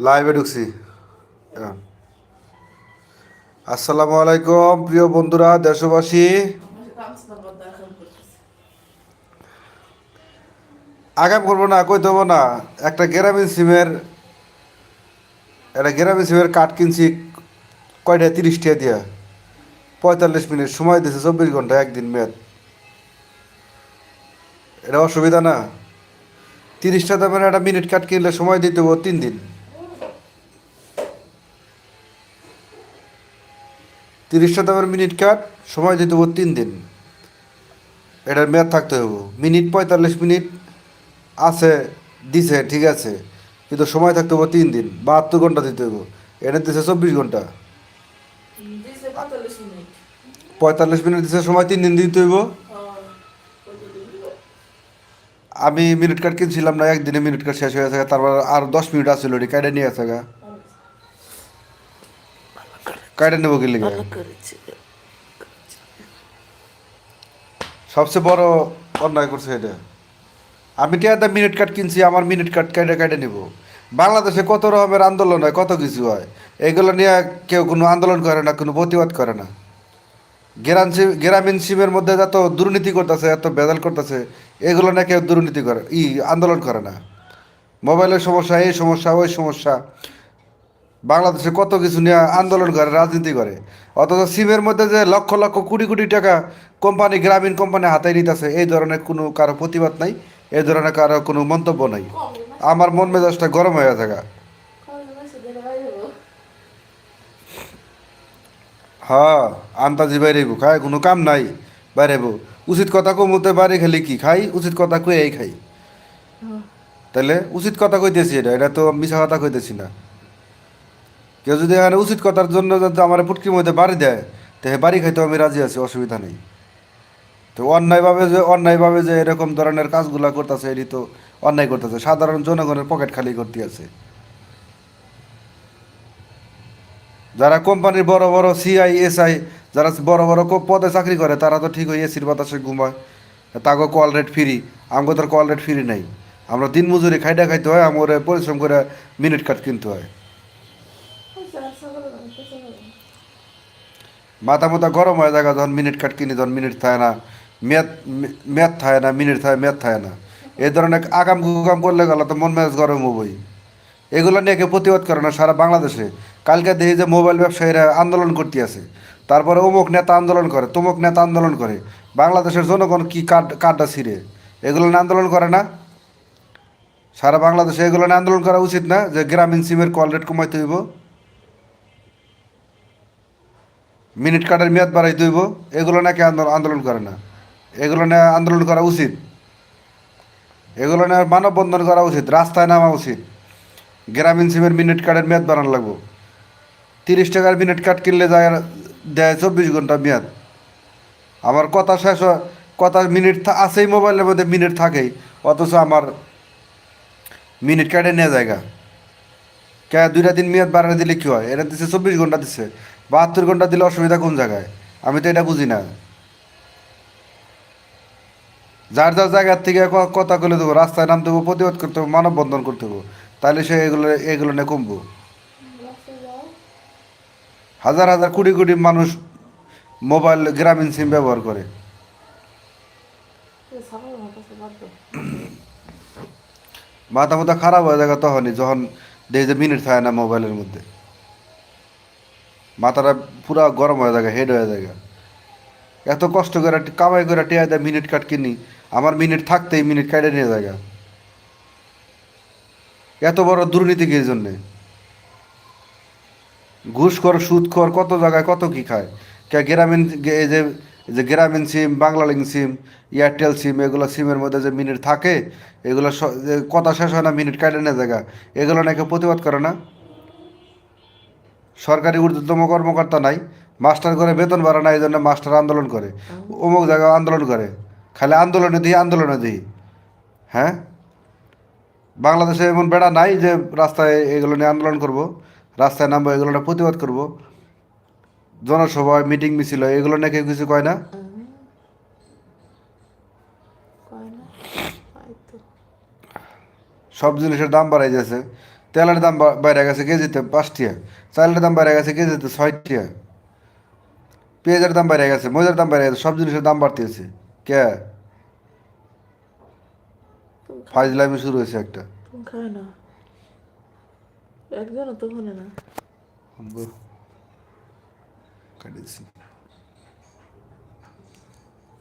লাইভে ঢুকছি। আসসালামু আলাইকুম, প্রিয় বন্ধুরা, দেশবাসী। আগাম করব না, কই দেবো না। একটা গ্রামীণ সিমের, একটা গ্রামীণ সিমের কাঠ কিনছি কয়টা তিরিশ টাকা দিয়া। পঁয়তাল্লিশ মিনিট সময় দিয়েছে চব্বিশ ঘণ্টা, একদিন মেয়াদ। এটা অসুবিধা না। তিরিশটা দামের একটা মিনিট কাট কিনলে সময় দিতে তিন দিন। তিরিশটা দামের মিনিট কাট সময় দিতে হব তিন দিন। এটার মেয়াদ থাকতে হব। মিনিট পঁয়তাল্লিশ মিনিট আছে দিছে ঠিক আছে। কিন্তু সময় থাকতে হব তিন দিন বাহাত্তর ঘণ্টা দিতে হব। এটা দিছে চব্বিশ ঘণ্টা। পঁয়তাল্লিশ মিনিট। দিছে সময় তিন দিন দিতে হইব আমি মিনিট কাট কিনছিলাম না একদিনে মিনিট কাট শেষ হয়ে গেছে তারপর আর দশ মিনিট আসছিল কাইডে নিয়ে আসে গা। কাইডে নেব কি সবচেয়ে বড় অন্যায় করছে এটা। আমি টিয়াতে মিনিট কাট কিনছি আমার মিনিট কাট কাইডে কাইডে নিব। বাংলাদেশে কত রকমের আন্দোলন হয় কত কিছু হয়? এগুলো নিয়ে কেউ কোনো আন্দোলন করে না কোনো প্রতিবাদ করে না। গ্রাম গ্রামীণ সিমের মধ্যে যত দুর্নীতি করতেছে এত বেদাল করতেছে এগুলো না কেউ দুর্নীতি করে ই আন্দোলন করে না। মোবাইলের সমস্যা এই সমস্যা ওই সমস্যা। বাংলাদেশে কত কিছু নিয়ে আন্দোলন করে রাজনীতি করে? অথচ সিমের মধ্যে যে লক্ষ লক্ষ কোটি কোটি টাকা কোম্পানি গ্রামীণ কোম্পানি হাতায় নিতেছে এই ধরনের কোনো কারও প্রতিবাদ নাই এই ধরনের কারও কোনো মন্তব্য নাই। আমার মন মেজাজটা গরম হয়ে থাকা হ্যাঁ আন্তাজি বাইরেব খায় কোনো কাম নাই বাইরেব উচিত কথা কমতে বাইরে খেলে কি খাই উচিত কথা কই এই খাই তাহলে উচিত কথা কইতেছি এটা এটা তো মিশা কথা কইতেছি না। কেউ যদি এখানে উচিত কথার জন্য যদি আমার পুটকির মধ্যে বাড়ি দেয় তাহলে বাড়ি খাইতে আমি রাজি আছি, অসুবিধা নেই। তো অন্যায়ভাবে যে অন্যায়ভাবে যে এরকম ধরনের কাজগুলা করতেছে এটি তো অন্যায় করতেছে। সাধারণ জনগণের পকেট খালি করতে আছে। যারা কোম্পানির বড় বড় সিআই এসআই যারা বড় বড় পদে চাকরি করে, তারা তো ঠিক ওই এসির বাতাসে ঘুমায়। তাকে কল রেট ফ্রি আমাকে তোর কল রেট ফ্রি নেই। আমরা দিন মজুরি খাইটা খাইতে হয় আমার পরিশ্রম করে মিনিট কাট কিনতে হয়। মাথা মাথা গরম হয়ে যায় যখন মিনিট কাট কিনি, তখন মিনিট থাকে না। মেয়াদ মেয়াদ থাকে না মিনিট থাকে, মেয়াদ থাকে না। এই ধরনের আগাম গুগাম করলে গেল তো মন মেজাজ গরম হবই। এগুলো নিয়ে কেউ প্রতিবাদ করে না সারা বাংলাদেশে। কালকে দেখি যে মোবাইল ব্যবসায়ীরা আন্দোলন করতে আছে। তারপরে অমুক নেতা আন্দোলন করে, তমুক নেতা আন্দোলন করে। বাংলাদেশের জনগণ কি কার্ড, কার্ডটা ছিঁড়ে? এগুলো নিয়ে আন্দোলন করে না। সারা বাংলাদেশে এগুলো নিয়ে আন্দোলন করা উচিত না যে গ্রামীণ সিমের কল রেট কমাইতে হইব। মিনিট কার্ডের মেয়াদ বাড়াই দইব এগুলো নাকি আন্দোলন করে না। এগুলো নিয়ে আন্দোলন করা উচিত। এগুলো নিয়ে মানববন্ধন করা উচিত, রাস্তায় নামা উচিত। গ্রামীণ সিমের মিনিট কার্ডের মেয়াদ বাড়ানো লাগবো। তিরিশ টাকার মিনিট কার্ড কিনলে যায় দেয় চব্বিশ ঘণ্টা মেয়াদ। আমার কথা শেষ কথা মিনিট আছেই মোবাইলের মধ্যে, মিনিট থাকেই। অথচ আমার মিনিট কার্ডে নেওয়া জায়গা। কে দুইটা দিন মেয়াদ বাড়ানো দিলে কী হয়? এটা দিচ্ছে চব্বিশ ঘণ্টা দিচ্ছে বাহাত্তর ঘণ্টা দিলে অসুবিধা কোন জায়গায়? আমি তো এটা বুঝি না। যার যার জায়গার থেকে কথা বলে দেবো, রাস্তায় নামতে হব প্রতিবাদ করতে হব মানববন্ধন করতে হব তাহলে সে এগুলো এগুলো নিয়ে কমবো। হাজার হাজার কোটি কোটি মানুষ মোবাইল গ্রামীণ সিম ব্যবহার করে। মাথা মাথা খারাপ হয়ে যায় তখনই যখন দেখি যে মিনিট থাকে না মোবাইলের মধ্যে। মাথাটা পুরা গরম হয়ে যায় হেড হয়ে যায় এত কষ্ট করে কামাই করে টিয়া দেয় মিনিট কাট কিনি, আমার মিনিট থাকতেই মিনিট কাটে নিয়ে যায় এত বড় দুর্নীতি কি জন্যে? ঘুষখোর সুদখোর কত জায়গায় কত কি খায়? কে গ্রামীণ এই যে যে গ্রামীণ সিম বাংলালিং সিম এয়ারটেল সিম এগুলো সিমের মধ্যে যে মিনিট থাকে, এগুলো কথা শেষ হয় না মিনিট কাটে না জায়গা এগুলো নাকি প্রতিবাদ করে না? সরকারি ঊর্ধ্বতম কর্মকর্তা নাই মাস্টার করে বেতন বাড়া না এই জন্য মাস্টার আন্দোলন করে। অমুক জায়গায় আন্দোলন করে। খালি আন্দোলনে দিই আন্দোলনে দিই। হ্যাঁ? বাংলাদেশে এমন বেড়া নাই যে রাস্তায় এগুলো নিয়ে আন্দোলন করব রাস্তায় নামবো এগুলো নিয়ে প্রতিবাদ করব। জনসভায় মিটিং মিছিল এগুলো নিয়ে কেউ কিছু কয় না? সব জিনিসের দাম বাড়াই যাচ্ছে তেলের দাম বাইরে গেছে কেজিতে পাঁচ টিয়া চালের দাম বাইরে গেছে কেজিতে ছয় টিয়া পেঁয়াজের দাম বাইরে গেছে মজার দাম বাইরে গেছে সব জিনিসের দাম বাড়তেছে। কে? ফাইজলামি শুরু হয়েছে একটা। একজনও তো না।